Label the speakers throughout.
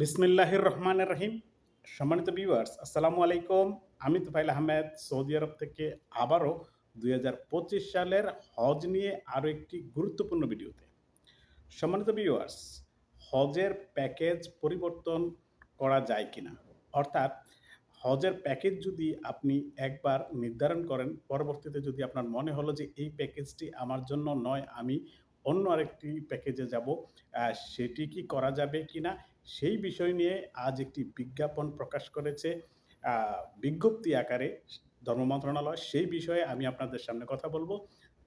Speaker 1: বিসমিল্লাহির রহমান রহিম সম্মানিত ভিউয়ার্স আসসালামু আলাইকুম। আমি তুফাইল আহমেদ, সৌদি আরব থেকে আবারও দুই হাজার পঁচিশ সালের হজ নিয়ে আরও একটি গুরুত্বপূর্ণ ভিডিওতে। সম্মানিত ভিউয়ার্স হজের প্যাকেজ পরিবর্তন করা যায় কিনা? অর্থাৎ, হজের প্যাকেজ যদি আপনি একবার নির্ধারণ করেন, পরবর্তীতে যদি আপনার মনে হলো যে এই প্যাকেজটি আমার জন্য নয়, আমি অন্য আরেকটি প্যাকেজে যাব। সেটি কি করা যাবে কি না সেই বিষয় নিয়ে আজ একটি বিজ্ঞাপন প্রকাশ করেছে বিজ্ঞপ্তি আকারে ধর্ম মন্ত্রণালয়। সেই বিষয়ে আমি আপনাদের সামনে কথা বলব।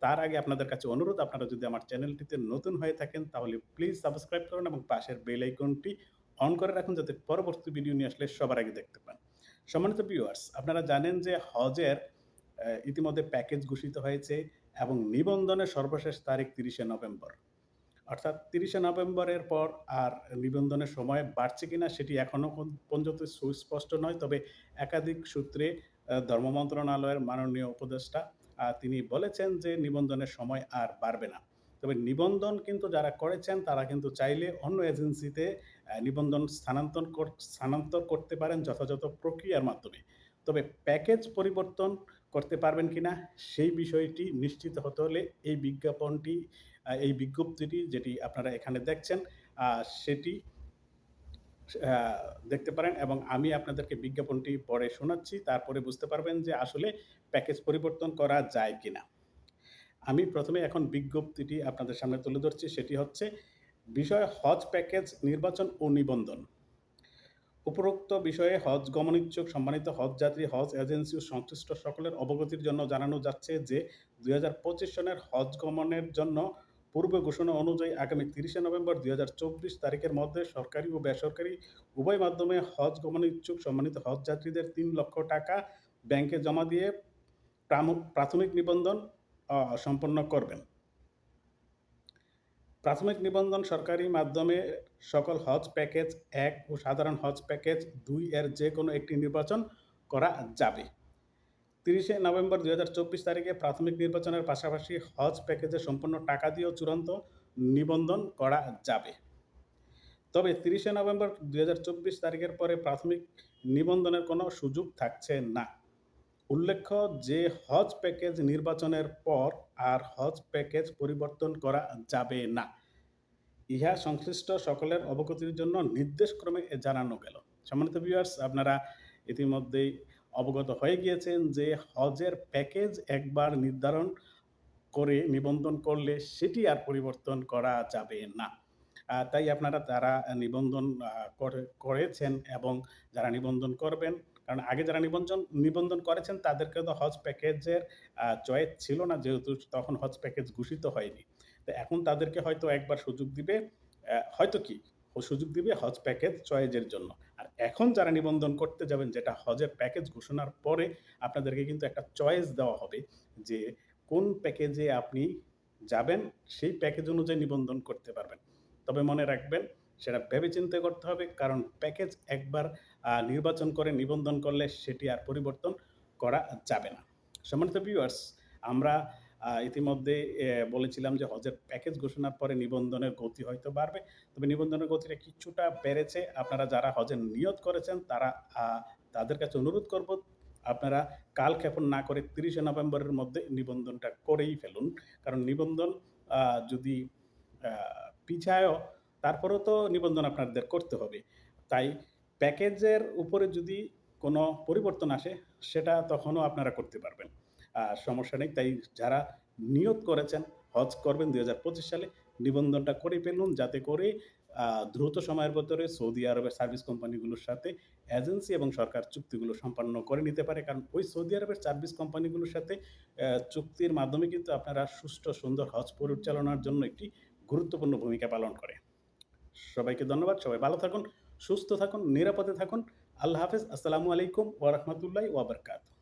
Speaker 1: তার আগে আপনাদের কাছে অনুরোধ, আপনারা যদি আমার চ্যানেলটিতে নতুন হয়ে থাকেন, তাহলে প্লিজ সাবস্ক্রাইব করুন এবং পাশের বেল আইকনটি অন করে রাখুন যাতে পরবর্তী ভিডিও নিয়ে আসলে সবার আগে দেখতে পান। সম্মানিত ভিউয়ার্স আপনারা জানেন যে হজের ইতিমধ্যে প্যাকেজ ঘোষিত হয়েছে এবং নিবন্ধনের সর্বশেষ তারিখ তিরিশে নভেম্বর। অর্থাৎ তিরিশে নভেম্বরের পর আর নিবন্ধনের সময় বাড়ছে কিনা সেটি এখনও পর্যন্ত সুস্পষ্ট নয়, তবে একাধিক সূত্রে ধর্ম মন্ত্রণালয়ের মাননীয় উপদেষ্টা তিনি বলেছেন যে নিবন্ধনের সময় আর বাড়বে না। তবে নিবন্ধন কিন্তু যারা করেছেন তারা কিন্তু চাইলে অন্য এজেন্সিতে নিবন্ধন স্থানান্তর স্থানান্তর করতে পারেন যথাযথ প্রক্রিয়ার মাধ্যমে। তবে প্যাকেজ পরিবর্তন করতে পারবেন কিনা সেই বিষয়টি নিশ্চিত হতে হলে এই বিজ্ঞাপনটি এই বিজ্ঞপ্তিটি যেটি আপনারা এখানে দেখছেন সেটি দেখতে পারেন এবং আমি আপনাদেরকে বিজ্ঞাপনটি পরে শোনাচ্ছি, তারপরে বুঝতে পারবেন যে আসলে প্যাকেজ পরিবর্তন করা যায় কিনা। আমি প্রথমে এখন বিজ্ঞপ্তিটি আপনাদের সামনে তুলে ধরছি, সেটি হচ্ছে বিষয় হজ প্যাকেজ নির্বাচন ও নিবন্ধন। উপরোক্ত বিষয়ে হজ গমনিচ্ছুক সম্মানিত হজ যাত্রী, হজ এজেন্সি ও সংশ্লিষ্ট সকলের অবগতির জন্য জানানো যাচ্ছে যে দুই হাজার পঁচিশ সনের হজ গমনের জন্য পূর্ব ঘোষণা অনুযায়ী আগামী তিরিশে নভেম্বর দুই হাজার চব্বিশ তারিখের মধ্যে সরকারি ও বেসরকারি উভয় মাধ্যমে হজ গমন ইচ্ছুক সম্মানিত হজ যাত্রীদের তিন লক্ষ টাকা ব্যাংকে জমা দিয়ে প্রাথমিক নিবন্ধন সম্পন্ন করবেন। প্রাথমিক নিবন্ধন সরকারি মাধ্যমে সকল হজ প্যাকেজ এক ও সাধারণ হজ প্যাকেজ দুই এর যে কোনো একটি নির্বাচন করা যাবে। তিরিশে নভেম্বর দুই হাজার চব্বিশ তারিখে প্রাথমিক নির্বাচনের পাশাপাশি হজ প্যাকেজে সম্পূর্ণ টাকা দিয়েও চূড়ান্ত নিবন্ধন করা যাবে। তবে তিরিশে নভেম্বর দুই হাজার চব্বিশ তারিখের পরে প্রাথমিক নিবন্ধনের কোনো সুযোগ থাকছে না। উল্লেখ্য যে হজ প্যাকেজ নির্বাচনের পর আর হজ প্যাকেজ পরিবর্তন করা যাবে না। ইহা সংশ্লিষ্ট সকলের অবগতির জন্য নির্দেশক্রমে জানানো গেল। সম্মানিত ভিউয়ার্স আপনারা ইতিমধ্যেই অবগত হয়ে গিয়েছেন যে হজের প্যাকেজ একবার নির্ধারণ করে নিবন্ধন করলে সেটি আর পরিবর্তন করা যাবে না। তাই আপনারা যারা নিবন্ধন করে- করেছেন এবং যারা নিবন্ধন করবেন কারণ আগে যারা নিবন্ধন নিবন্ধন করেছেন, তাদেরকে তো হজ প্যাকেজের চয়েস ছিল না, যেহেতু তখন হজ প্যাকেজ ঘোষিত হয়নি। তো এখন তাদেরকে হয়তো একবার সুযোগ দিবে হয়তো কি? সুযোগ দিবে হজ প্যাকেজ চয়েজের জন্য। আর এখন যারা নিবন্ধন করতে যাবেন, যেটা হজের প্যাকেজ ঘোষণার পরে আপনাদেরকে কিন্তু একটা চয়েস দেওয়া হবে যে কোন প্যাকেজে আপনি যাবেন, সেই প্যাকেজ অনুযায়ী নিবন্ধন করতে পারবেন। তবে মনে রাখবেন সেটা ভেবে চিন্তে করতে হবে। কারণ প্যাকেজ একবার নির্বাচন করে নিবন্ধন করলে সেটি আর পরিবর্তন করা যাবে না। সম্মানিত ভিউয়ার্স আমরা ইতিমধ্যে বলেছিলাম যে হজের প্যাকেজ ঘোষণার পরে নিবন্ধনের গতি হয়তো বাড়বে। তবে নিবন্ধনের গতিটা কিছুটা বেড়েছে। আপনারা যারা হজের নিয়ত করেছেন, তারা তাদের কাছে অনুরোধ করব, আপনারা কাল ক্ষেপণ না করে তিরিশে নভেম্বরের মধ্যে নিবন্ধনটা করেই ফেলুন। কারণ নিবন্ধন যদি পিছায়ও তারপরেও তো নিবন্ধন আপনাদের করতে হবে। তাই প্যাকেজের উপরে যদি কোনো পরিবর্তন আসে, সেটা তখনও আপনারা করতে পারবেন। আর সমস্যা নেই, তাই যারা নিয়ত করেছেন, হজ করবেন দুই হাজার পঁচিশ সালে, নিবন্ধনটা করে ফেলুন যাতে করে দ্রুত সময়ের ভেতরে সৌদি আরবের সার্ভিস কোম্পানিগুলোর সাথে এজেন্সি এবং সরকার চুক্তিগুলো সম্পন্ন করে নিতে পারে। কারণ ওই সৌদি আরবের সার্ভিস কোম্পানিগুলোর সাথে চুক্তির মাধ্যমে কিন্তু আপনারা সুষ্ঠু, সুন্দর হজ পরিচালনার জন্য একটি গুরুত্বপূর্ণ ভূমিকা পালন করে। সবাইকে ধন্যবাদ, সবাই ভালো থাকুন, সুস্থ থাকুন, নিরাপদে থাকুন। আল্লাহ হাফেজ, আসসালামু আলাইকুম ওয়া বারাকাতুহু।